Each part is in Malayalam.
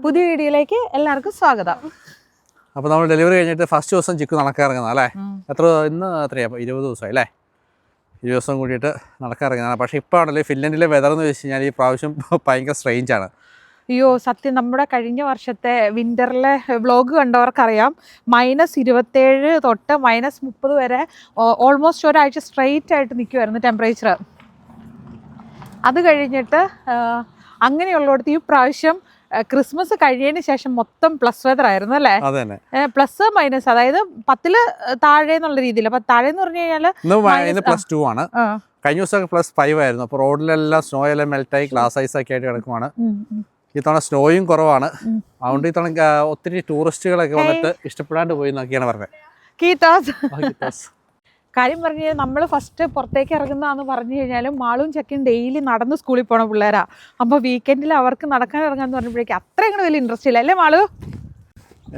പുതിയ വീഡിയോയിലേക്ക് എല്ലാവർക്കും സ്വാഗതം. അപ്പോൾ നമ്മൾ ഡെലിവറി കഴിഞ്ഞിട്ട് ഫസ്റ്റ് ദിവസം ചിക്കു നടക്കാൻ അല്ലേ? എത്ര ഇന്ന് എത്രയാ? ഇരുപത് ദിവസമായി അല്ലേ? ഇരുപത് ദിവസം കൂടിയിട്ട് നടക്കാൻ പക്ഷെ ഇപ്പോൾ ആണല്ലോ ഫിൻലൻഡിലെ വെതർ എന്ന് വെച്ച് കഴിഞ്ഞാൽ ഈ പ്രാവശ്യം ഭയങ്കര ആണ്. അയ്യോ സത്യം നമ്മുടെ കഴിഞ്ഞ വർഷത്തെ വിന്ററിലെ വ്ളോഗ് കണ്ടവർക്കറിയാം. മൈനസ് ഇരുപത്തേഴ് തൊട്ട് മൈനസ് മുപ്പത് വരെ ഓൾമോസ്റ്റ് ഒരാഴ്ച സ്ട്രെയിറ്റ് ആയിട്ട് നിൽക്കുമായിരുന്നു ടെമ്പറേച്ചർ അത് കഴിഞ്ഞിട്ട് അങ്ങനെയുള്ളിടത്ത് ഈ പ്രാവശ്യം ക്രിസ്മസ് കഴിഞ്ഞതിന് ശേഷം മൊത്തം പ്ലസ് വെതർ ആയിരുന്നു അല്ലേ? പ്ലസ് മൈനസ് അതായത് പത്തിൽ താഴെ എന്നുള്ള രീതിയിൽ. അപ്പൊ താഴെ എന്ന് പറഞ്ഞു കഴിഞ്ഞാൽ പ്ലസ് ടു ആണ്. കഴിഞ്ഞ ദിവസം പ്ലസ് ഫൈവ് ആയിരുന്നു. അപ്പോൾ റോഡിലെല്ലാം സ്നോ എല്ലാം മെൽറ്റായി ഗ്ലാസ് ഐസ് ഒക്കെ ആയിട്ട് കിടക്കുവാണ്. ഈ തവണ സ്നോയും കുറവാണ്. അതുകൊണ്ട് ഈ തവണ ഒത്തിരി ടൂറിസ്റ്റുകളൊക്കെ വന്നിട്ട് ഇഷ്ടപ്പെടാണ്ട് പോയി എന്നൊക്കെയാണ് പറഞ്ഞത്. കാര്യം പറഞ്ഞു കഴിഞ്ഞാൽ നമ്മൾ ഫസ്റ്റ് പുറത്തേക്ക് ഇറങ്ങുന്നതെന്ന് പറഞ്ഞു കഴിഞ്ഞാലും മാളും ചക്കയും ഡെയിലി നടന്ന് സ്കൂളിൽ പോണ പിള്ളേരാ. അപ്പോൾ വീക്കെൻഡിൽ അവർക്ക് നടക്കാൻ ഇറങ്ങാന്ന് പറഞ്ഞപ്പോഴേക്കും അത്ര കൂടെ വലിയ ഇൻട്രസ്റ്റ് ഇല്ല. അല്ലേ മാളു?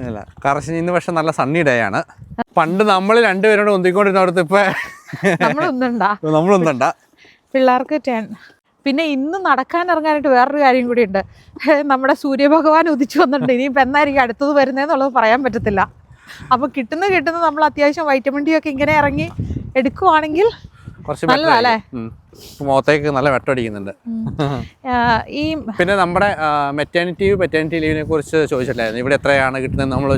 ഇല്ല. കാരണം ഇന്ന് പക്ഷെ നല്ല സണ്ണി ഡേ ആണ്. പണ്ട് നമ്മൾ രണ്ടുപേരോട് ഒന്നിക്കൊണ്ടിരുന്നവർക്ക് ഇപ്പൊ നമ്മളൊന്നുണ്ടാ? നമ്മളൊന്നുണ്ട. പിള്ളേർക്ക് ടെൻ പിന്നെ ഇന്ന് നടക്കാൻ ഇറങ്ങാനായിട്ട് വേറൊരു കാര്യം കൂടി ഉണ്ട്. നമ്മുടെ സൂര്യഭഗവാൻ ഉദിച്ചു വന്നിട്ടുണ്ട്. ഇനിയിപ്പോൾ എന്നായിരിക്കും അടുത്തത് വരുന്നതെന്നുള്ളത് പറയാൻ പറ്റത്തില്ല. അപ്പോൾ കിട്ടുന്ന കിട്ടുന്ന നമ്മൾ അത്യാവശ്യം വൈറ്റമിൻ ഡി ഒക്കെ ഇങ്ങനെ ഇറങ്ങി എടുക്കുവാണെങ്കിൽ കുറച്ച് നല്ലതാ better അല്ലേ? ആയിരിക്കും. ഉം. ഇപ്പൊ മുഖത്തേക്ക് നല്ല വെട്ടടിക്കുന്നുണ്ട് ഈ പിന്നെ നമ്മുടെ മെറ്റേണിറ്റി പെറ്റേണിറ്റി ലീവിനെ കുറിച്ച് ചോദിച്ചിട്ടില്ലായിരുന്നു ഇവിടെ എത്രയാണ് കിട്ടുന്നത് നമ്മൾ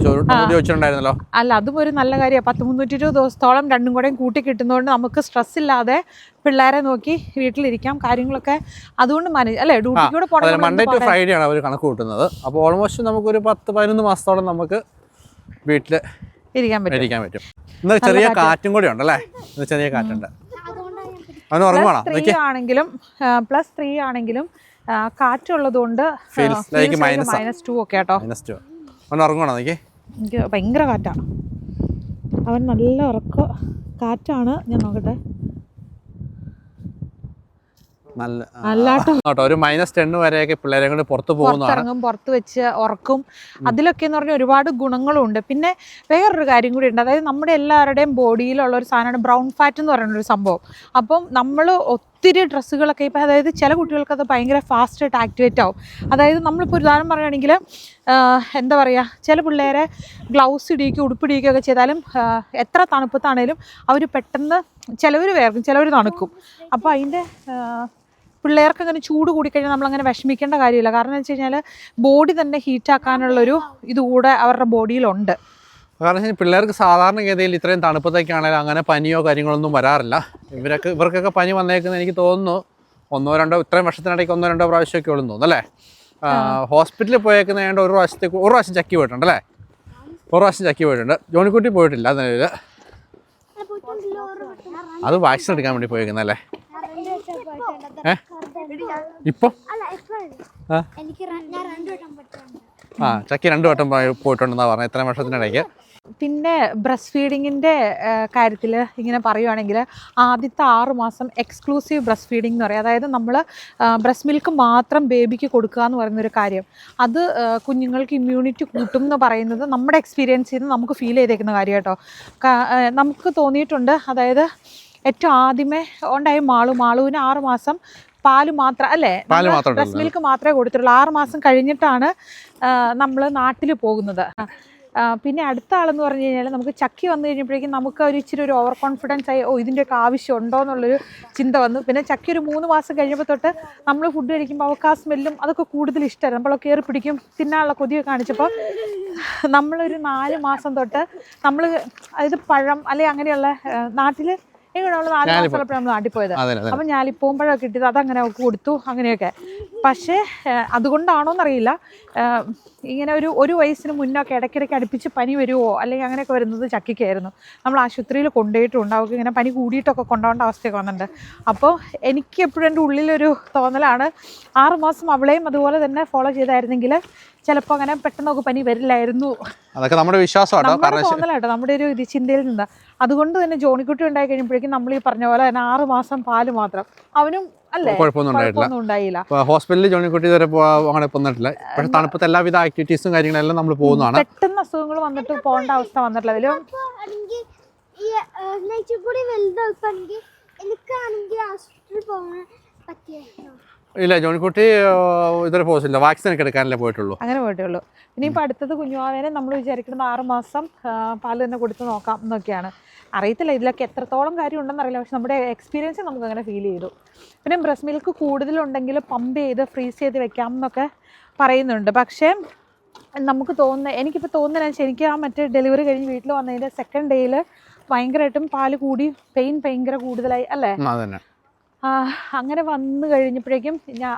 ചോദിച്ചിട്ടുണ്ടായിരുന്നല്ലോ. അല്ല അതും ഒരു നല്ല കാര്യമാണ് പത്ത് മുന്നൂറ്റി ഇരുപത് ദിവസത്തോളം രണ്ടും കൂടെയും കൂട്ടി കിട്ടുന്നതുകൊണ്ട് നമുക്ക് സ്ട്രെസ് ഇല്ലാതെ പിള്ളേരെ നോക്കി വീട്ടിലിരിക്കാം കാര്യങ്ങളൊക്കെ അതുകൊണ്ട് മാനേജ് അല്ലേ ഡ്യൂട്ടിക്കൂടെ മൺഡേ ടു ഫ്രൈഡേ ആണ് അവർ കണക്ക് കൂട്ടുന്നത്. അപ്പോൾ ഓൾമോസ്റ്റ് നമുക്കൊരു പത്ത് പതിനൊന്ന് മാസത്തോളം നമുക്ക് വീട്ടിൽ ഇരിക്കാൻ പറ്റും. ഇരിക്കാൻ പറ്റും. എന്നാൽ ചെറിയ കാറ്റും. കൂടി ഉണ്ടല്ലേ? ചെറിയ കാറ്റുണ്ട്. അവന് ഉറങ്ങുവാണോ? ത്രീ ആണെങ്കിലും പ്ലസ് ത്രീ ആണെങ്കിലും കാറ്റുള്ളത് കൊണ്ട്. മൈനസ് ടു ഒക്കെ കേട്ടോ മൈനസ് ടു അവൻ ഉറങ്ങുവാണോ നോക്കി എനിക്ക് ഭയങ്കര കാറ്റാണ് അവൻ നല്ല ഉറക്ക കാറ്റാണ്. ഞാൻ നോക്കട്ടെ. നല്ല ഒരു മൈനസ് ടെൻ വരെയൊക്കെ പിള്ളേരെ കൊണ്ട് പുറത്ത് പോകുന്നതാണ്. പുറത്ത് വെച്ച് ഉറക്കും. അതിലൊക്കെ എന്ന് പറഞ്ഞാൽ ഒരുപാട് ഗുണങ്ങളുണ്ട്. പിന്നെ വേറൊരു കാര്യം കൂടി ഉണ്ട്. അതായത് നമ്മുടെ എല്ലാവരുടെയും ബോഡിയിലുള്ള ഒരു സാധനമാണ് ബ്രൗൺ ഫാറ്റ് എന്ന് പറയുന്ന ഒരു സംഭവം. അപ്പം നമ്മൾ ഒത്തിരി ഡ്രസ്സുകളൊക്കെ ഇപ്പം അതായത് ചില കുട്ടികൾക്ക് അത് ഭയങ്കര ഫാസ്റ്റായിട്ട് ആക്ടിവേറ്റ് ആവും. അതായത് നമ്മളിപ്പോൾ ഒരു ഉദാഹരണം പറയുകയാണെങ്കിൽ എന്താ പറയുക ചില പിള്ളേരെ ഗ്ലൗസ് ഇടിക്കുക ഉടുപ്പിടിക്കുക ഒക്കെ ചെയ്താലും എത്ര തണുപ്പത്താണേലും അവർ പെട്ടെന്ന് ചിലവർ വേർക്കും ചിലവർ തണുക്കും. അപ്പോൾ അതിന്റെ പിള്ളേർക്ക് അങ്ങനെ ചൂട് കൂടിക്കഴിഞ്ഞാൽ നമ്മളങ്ങനെ വിഷമിക്കേണ്ട കാര്യമില്ല. കാരണം എന്ന് വെച്ച് കഴിഞ്ഞാൽ ബോഡി തന്നെ ഹീറ്റാക്കാനുള്ളൊരു ഇതുകൂടെ അവരുടെ ബോഡിയിലുണ്ട് കാരണം വെച്ചാൽ പിള്ളേർക്ക് സാധാരണഗതിയിൽ ഇത്രയും തണുപ്പത്തേക്കാണെങ്കിലും അങ്ങനെ പനിയോ കാര്യങ്ങളൊന്നും വരാറില്ല. ഇവരൊക്കെ ഇവർക്കൊക്കെ പനി വന്നേക്കുന്നത് എനിക്ക് തോന്നുന്നു. ഒന്നോ രണ്ടോ ഇത്രയും വർഷത്തിനിടയ്ക്ക് ഒന്നോ രണ്ടോ പ്രാവശ്യമൊക്കെ ഉള്ളൂ തോന്നുന്നു അല്ലേ? ഹോസ്പിറ്റലിൽ പോയേക്കുന്ന ഏണ്ട ഒരു പ്രാവശ്യത്തേക്ക് ഒരു പ്രാവശ്യം ചക്കി പോയിട്ടുണ്ട് അല്ലേ? ഒരു പ്രാവശ്യം ചക്കി പോയിട്ടുണ്ട്. ജോണിക്കുട്ടി പോയിട്ടില്ല നിലവിൽ അത് വാക്സിൻ എടുക്കാൻ വേണ്ടി പോയേക്കുന്നല്ലേ ഏ? ഇപ്പം? ആ. എനിക്ക് ഞാൻ രണ്ടു വട്ടം പറ്റുന്നുണ്ട് ആ ചക്കി രണ്ടു വട്ടം പോയിട്ടുണ്ടെന്നാ പറഞ്ഞത്. ഇത്രയും വർഷത്തിനിടയ്ക്ക്. പിന്നെ ബ്രസ്റ്റ് ഫീഡിങ്ങിന്റെ കാര്യത്തിൽ ഇങ്ങനെ പറയുവാണെങ്കിൽ ആദ്യത്തെ ആറു മാസം എക്സ്ക്ലൂസീവ് ബ്രസ്റ്റ് ഫീഡിംഗ് എന്ന് പറയും. അതായത് നമ്മൾ ബ്രസ്റ്റ് മിൽക്ക് മാത്രം ബേബിക്ക് കൊടുക്കുക എന്ന് പറയുന്നൊരു കാര്യം. അത് കുഞ്ഞുങ്ങൾക്ക് ഇമ്മ്യൂണിറ്റി കൂട്ടും എന്ന് പറയുന്നത് നമ്മുടെ എക്സ്പീരിയൻസ് ചെയ്ത് നമുക്ക് ഫീൽ ചെയ്തേക്കുന്ന കാര്യം കേട്ടോ നമുക്ക് തോന്നിയിട്ടുണ്ട്. അതായത് ഏറ്റവും ആദ്യമേ ഉണ്ടായ മാളു മാളുവിന് ആറ് മാസം പാൽ മാത്രം അല്ലേ? പാൽ ബ്രസ്റ്റ് മിൽക്ക് മാത്രമേ കൊടുത്തിട്ടുള്ളൂ. ആറ് മാസം കഴിഞ്ഞിട്ടാണ് നമ്മൾ നാട്ടിൽ പോകുന്നത്. പിന്നെ അടുത്ത ആളെന്ന് പറഞ്ഞു കഴിഞ്ഞാൽ നമുക്ക് ചക്കി വന്നു കഴിഞ്ഞപ്പോഴേക്കും നമുക്ക് ഒരു ഇച്ചിരി ഒരു ഓവർ കോൺഫിഡൻസ് ആയി ഓ ഇതിന്റെയൊക്കെ ആവശ്യം ഉണ്ടോ എന്നുള്ളൊരു ചിന്ത വന്നു. പിന്നെ ചക്കി ഒരു മൂന്ന് മാസം കഴിയുമ്പോൾ തൊട്ട് നമ്മൾ ഫുഡ് കഴിക്കുമ്പോൾ അവൾക്ക് ആ സ്മെല്ലും അതൊക്കെ കൂടുതൽ ഇഷ്ടമായിരുന്നു നമ്മളൊക്കെ കയറി പിടിക്കും തിന്നാനുള്ള കൊതിയൊക്കെ കാണിച്ചപ്പോൾ നമ്മളൊരു നാല് മാസം തൊട്ട് നമ്മൾ അതായത് പഴം അല്ലെങ്കിൽ അങ്ങനെയുള്ള നാട്ടിൽ എങ്ങനെ നമ്മൾ നാല് മാസം ഉള്ളപ്പോഴാണ് നമ്മൾ നാട്ടിൽ പോയത്. അതെ ഞാൻ അപ്പം ഞാലിപ്പൂമ്പഴമൊക്കെ കിട്ടിയത് അതങ്ങനെ അവൾക്ക് കൊടുത്തു അങ്ങനെയൊക്കെ. പക്ഷേ അതുകൊണ്ടാണോന്നറിയില്ല. ഇങ്ങനെ ഒരു ഒരു വയസ്സിന് മുന്നൊക്കെ ഇടയ്ക്കിടയ്ക്ക് അടുപ്പിച്ച് പനി വരുമോ അല്ലെങ്കിൽ അങ്ങനെയൊക്കെ വരുന്നത് ചക്കിക്കായിരുന്നു നമ്മൾ ആശുപത്രിയിൽ കൊണ്ടുപോയിട്ടുണ്ട്. അവൾക്ക് ഇങ്ങനെ പനി കൂടിയിട്ടൊക്കെ കൊണ്ടുപോകേണ്ട അവസ്ഥയൊക്കെ വന്നിട്ടുണ്ട്. അപ്പോൾ എനിക്ക് എപ്പോഴും എന്റെ ഉള്ളിലൊരു തോന്നലാണ്. ആറുമാസം അവളെയും അതുപോലെ തന്നെ ഫോളോ ചെയ്തായിരുന്നെങ്കിൽ ചിലപ്പോൾ അങ്ങനെ പെട്ടെന്നൊക്കെ പനി വരില്ലായിരുന്നു. അതൊക്കെ നമ്മുടെ വിശ്വാസമാണ് നമ്മുടെ തോന്നലാട്ടോ ഒരു ഇത് ചിന്തയിൽ നിന്ന്. അതുകൊണ്ട് തന്നെ ജോണിക്കുട്ടി ഉണ്ടായി കഴിയുമ്പോഴേക്കും നമ്മൾ ഈ പറഞ്ഞ പോലെ തന്നെ ആറ് മാസം പാൽ മാത്രം. അവനും അല്ലേ? കുഴപ്പമൊന്നും ഉണ്ടായിട്ടില്ല. കുഴപ്പമൊന്നും ഉണ്ടായില്ല. ഇപ്പോൾ ഹോസ്പിറ്റലിൽ ജോണിക്കുട്ടി ഇതുവരെ പോ- അങ്ങനെ പോന്നിട്ടില്ല. പക്ഷെ തണുപ്പത്ത് എല്ലാവിധ ആക്ടിവിറ്റീസും കാര്യങ്ങളെല്ലാം നമ്മൾ പോകുന്നതാണ്. പെട്ടെന്ന് അസുഖങ്ങൾ വന്നിട്ട് പോകേണ്ട അവസ്ഥ വന്നിട്ടില്ല. വലിയ എനിക്കാണെങ്കിൽ പോകാൻ പറ്റിയായിരുന്നു. ഇല്ല ജോണിക്കുട്ടി ഇതുവരെ പോസില്ല വാക്സിൻ ഒക്കെ എടുക്കാനല്ലേ പോയിട്ടുള്ളൂ. അങ്ങനെ പോയിട്ടുള്ളൂ. ഇനി ഇപ്പം അടുത്തത് കുഞ്ഞുവാവേനെ നമ്മൾ വിചാരിക്കുന്നത് ആറ് മാസം പാൽ പാൽ തന്നെ കൊടുത്ത് നോക്കാം എന്നൊക്കെയാണ്. അറിയത്തില്ല ഇതിലൊക്കെ എത്രത്തോളം കാര്യം ഉണ്ടെന്ന് അറിയില്ല പക്ഷെ നമ്മുടെ എക്സ്പീരിയൻസ് നമുക്ക് അങ്ങനെ ഫീൽ ചെയ്തു. പിന്നെ ബ്രസ്റ്റ് മിൽക്ക് കൂടുതലുണ്ടെങ്കിൽ പമ്പ് ചെയ്ത് ഫ്രീസ് ചെയ്ത് വെക്കാം എന്നൊക്കെ പറയുന്നുണ്ട്. പക്ഷേ നമുക്ക് തോന്നുന്ന എനിക്കിപ്പോൾ തോന്നുന്നതെന്ന് വെച്ചാൽ എനിക്ക് ആ മറ്റേ ഡെലിവറി കഴിഞ്ഞ് വീട്ടിൽ വന്നതിന്റെ സെക്കൻഡ് ഡേയിൽ ഭയങ്കരമായിട്ടും പാൽ കൂടി പെയിൻ ഭയങ്കര കൂടുതലായി അല്ലേ? അങ്ങനെ വന്നു കഴിഞ്ഞപ്പോഴേക്കും ഞാൻ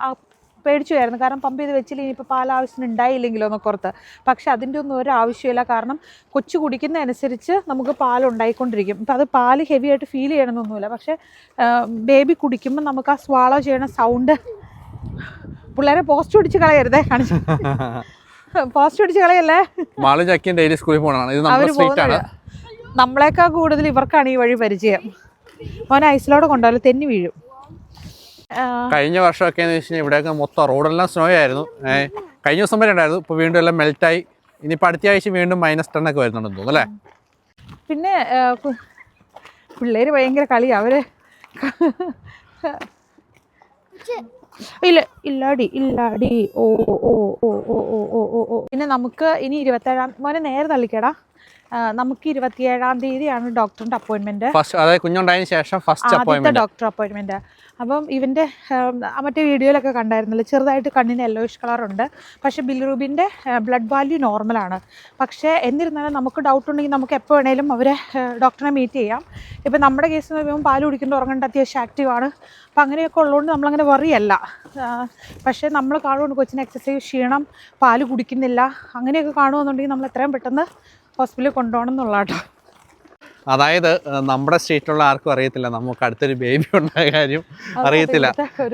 പേടിച്ചുമായിരുന്നു കാരണം പമ്പ് ചെയ്ത് വെച്ചില്ല ഇനിയിപ്പോൾ പാൽ ആവശ്യത്തിന് ഉണ്ടായില്ലെങ്കിലോ എന്നൊക്കെ ഓർത്ത്. പക്ഷെ അതിന്റെ ഒന്നും ഒരു ആവശ്യമില്ല കാരണം കൊച്ചു കുടിക്കുന്നതനുസരിച്ച് നമുക്ക് പാൽ ഉണ്ടായിക്കൊണ്ടിരിക്കും. ഇപ്പം അത് പാൽ ഹെവി ആയിട്ട് ഫീൽ ചെയ്യണമെന്നൊന്നുമില്ല. പക്ഷേ ബേബി കുടിക്കുമ്പോൾ നമുക്ക് ആ സ്വാളോ ചെയ്യണ സൗണ്ട് പിള്ളേരെ പോസ്റ്റ് പിടിച്ച് കളയരുതേ കാണിച്ചു. പോസ്റ്റ് പിടിച്ച് കളയല്ലേ? മാളും ചക്കിയും ഡെയിലി സ്കൂളിൽ പോകണം ഇത് അവർ പോകുന്നത് നമ്മളെക്കാൾ കൂടുതൽ ഇവർക്കാണ് ഈ വഴി പരിചയം. മോനെ ഐസിലോടെ കൊണ്ടുപോയാലും? തെന്നി വീഴും. കഴിഞ്ഞ വർഷമൊക്കെ എന്ന് വെച്ച് കഴിഞ്ഞാൽ ഇവിടെയൊക്കെ മൊത്തം റോഡെല്ലാം സ്നോ ആയിരുന്നു. കഴിഞ്ഞ ദിവസം വരെ ഉണ്ടായിരുന്നു. ഇപ്പോൾ വീണ്ടും എല്ലാം മെൽറ്റായി ഇനിയിപ്പോൾ അടുത്ത ആഴ്ച വീണ്ടും മൈനസ് ടെൻ ഒക്കെ വരുന്നുണ്ടെന്ന് തോന്നുന്നു അല്ലേ? പിന്നെ പിള്ളേർ ഭയങ്കര കളി അവർ ഇല്ല ഇല്ലാടി ഇല്ലാടി. ഓ ഓ ഓ ഓ ഓ ഓ ഓ പിന്നെ നമുക്ക് ഇനി ഇരുപത്തേഴാം മോനെ നേരെ തള്ളിക്കടാ. നമുക്ക് ഇരുപത്തിയേഴാം തീയതിയാണ് ഡോക്ടറിന്റെ അപ്പോയിന്റ്മെന്റ് ഫസ്റ്റ് അതായത് കുഞ്ഞുണ്ടായതിനു ശേഷം ഫസ്റ്റ് ഡോക്ടർ അപ്പോയിൻമെന്റ് അപ്പം ഇവന്റെ മറ്റേ വീഡിയോയിലൊക്കെ കണ്ടായിരുന്നല്ലോ ചെറുതായിട്ട് കണ്ണിന് യെല്ലോയിഷ് കളറുണ്ട് പക്ഷേ ബിലിറൂബിന്റെ ബ്ലഡ് വാല്യൂ നോർമലാണ് പക്ഷേ എന്നിരുന്നാലും നമുക്ക് ഡൗട്ട് ഉണ്ടെങ്കിൽ നമുക്ക് എപ്പോൾ വേണേലും അവരെ ഡോക്ടറെ മീറ്റ് ചെയ്യാം. ഇപ്പം നമ്മുടെ കേസ് എന്ന് പറയുമ്പോൾ പാൽ കുടിക്കേണ്ട ഉറങ്ങേണ്ട അത്യാവശ്യം ആക്റ്റീവാണ് അപ്പം അങ്ങനെയൊക്കെ ഉള്ളതുകൊണ്ട് നമ്മളങ്ങനെ വറിയല്ല പക്ഷേ നമ്മൾ കാണുകൊണ്ട് കൊച്ചിന് എക്സസൈസ് ക്ഷീണം പാൽ കുടിക്കുന്നില്ല. അങ്ങനെയൊക്കെ കാണുമെന്നുണ്ടെങ്കിൽ നമ്മൾ എത്രയും പെട്ടെന്ന് ഹോസ്പിറ്റലിൽ കൊണ്ടുപോകണം എന്നുള്ള അതായത് നമ്മുടെ സ്റ്റേറ്റിലുള്ള ആർക്കും അറിയത്തില്ല. നമുക്ക് അടുത്തൊരു ബേബി ഉണ്ടായ കാര്യം അറിയത്തില്ല.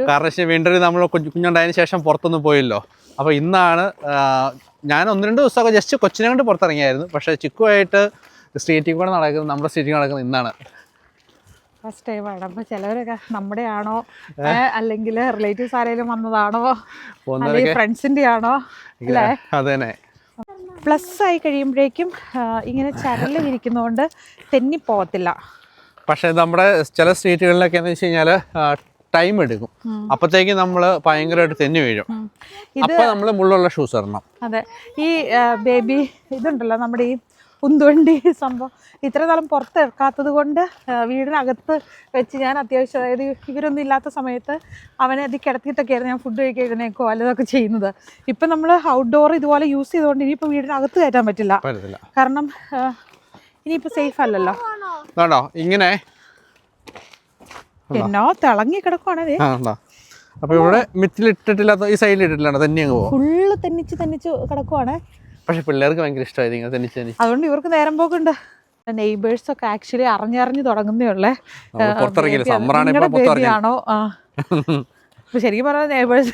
കാരണം വെച്ചാൽ വീണ്ടും നമ്മൾ കുഞ്ഞ് കുഞ്ഞുണ്ടായതിനു ശേഷം പുറത്തൊന്നും പോയില്ലോ. അപ്പോൾ ഇന്നാണ് ഞാൻ ഒന്ന് രണ്ട് ദിവസമൊക്കെ ജസ്റ്റ് കൊച്ചിനെ കൊണ്ട് പുറത്തിറങ്ങിയായിരുന്നു. പക്ഷേ ചിക്കുമായിട്ട് സ്റ്റേറ്റിൽ കൂടെ നടക്കുന്നത് നമ്മുടെ സ്റ്റേറ്റിൽ നടക്കുന്നത് ഇന്നാണ്. ഫസ്റ്റ് ടൈമാണ് അപ്പോൾ ചിലവരൊക്കെ നമ്മുടെ ആണോ അല്ലെങ്കിൽ റിലേറ്റീവ്സ് ആരെങ്കിലും വന്നതാണോ? ഫ്രണ്ട്സിന്റെ ആണോ അല്ലേ? അത് പ്ലസ് ആയി കഴിയുമ്പോഴേക്കും ഇങ്ങനെ ചരൽ വിരിക്കുന്നതുകൊണ്ട് തെന്നിപ്പോകത്തില്ല പക്ഷേ നമ്മുടെ ചില സ്ട്രീറ്റുകളിലൊക്കെ എന്ന് വെച്ച് കഴിഞ്ഞാൽ ടൈം എടുക്കും. അപ്പോഴത്തേക്ക് നമ്മൾ ഭയങ്കരമായിട്ട് തെന്നി വീഴും. അപ്പോൾ നമ്മൾ മുള്ളുള്ള ഷൂസ് ഇടണം. അതെ. ഈ ബേബി ഇതുണ്ടല്ലോ നമ്മുടെ ഈ ഉന്തുവണ്ടി സംഭവം. ഇത്ര കാലം പുറത്തിറക്കാത്തത് കൊണ്ട് വീടിനകത്ത് വെച്ച് ഞാൻ അത്യാവശ്യം അതായത് ഇവരൊന്നും ഇല്ലാത്ത സമയത്ത് അവനെ അത് കിടത്തിയിട്ടൊക്കെയായിരുന്നു ഞാൻ ഫുഡ് കഴിക്കുന്നേക്കോ അല്ലതൊക്കെ ചെയ്യുന്നത്. ഇപ്പം നമ്മൾ ഔട്ട്ഡോർ ഇതുപോലെ യൂസ് ചെയ്തുകൊണ്ട് ഇനിയിപ്പോൾ വീടിനകത്ത് കയറ്റാൻ പറ്റില്ല. കാരണം ഇനിയിപ്പോൾ സേഫ് അല്ലല്ലോ. വേണ്ടോ ഇങ്ങനെ? എന്നോ തിളങ്ങി കിടക്കുവാണേ അപ്പൊ ഇവിടെ മിറ്റിലിട്ടിട്ടില്ലാത്ത ഈ സൈഡിൽ ഇട്ടിട്ടില്ല തന്നെ ഫുള്ള് തെന്നിച്ച് തെന്നിച്ച് കിടക്കുവാണേ. പക്ഷേ പിള്ളേർക്ക് ഭയങ്കര ഇഷ്ടമായി ഇങ്ങനെ അതുകൊണ്ട് ഇവർക്ക് നേരം പോക്കുണ്ട്. നെയ്ബേഴ്സ് ഒക്കെ ആക്ച്വലി അറിഞ്ഞറിഞ്ഞ് തുടങ്ങുന്നേ ഉള്ളേ. ശരിക്കും പറഞ്ഞാൽ നെയ്ബേഴ്സ്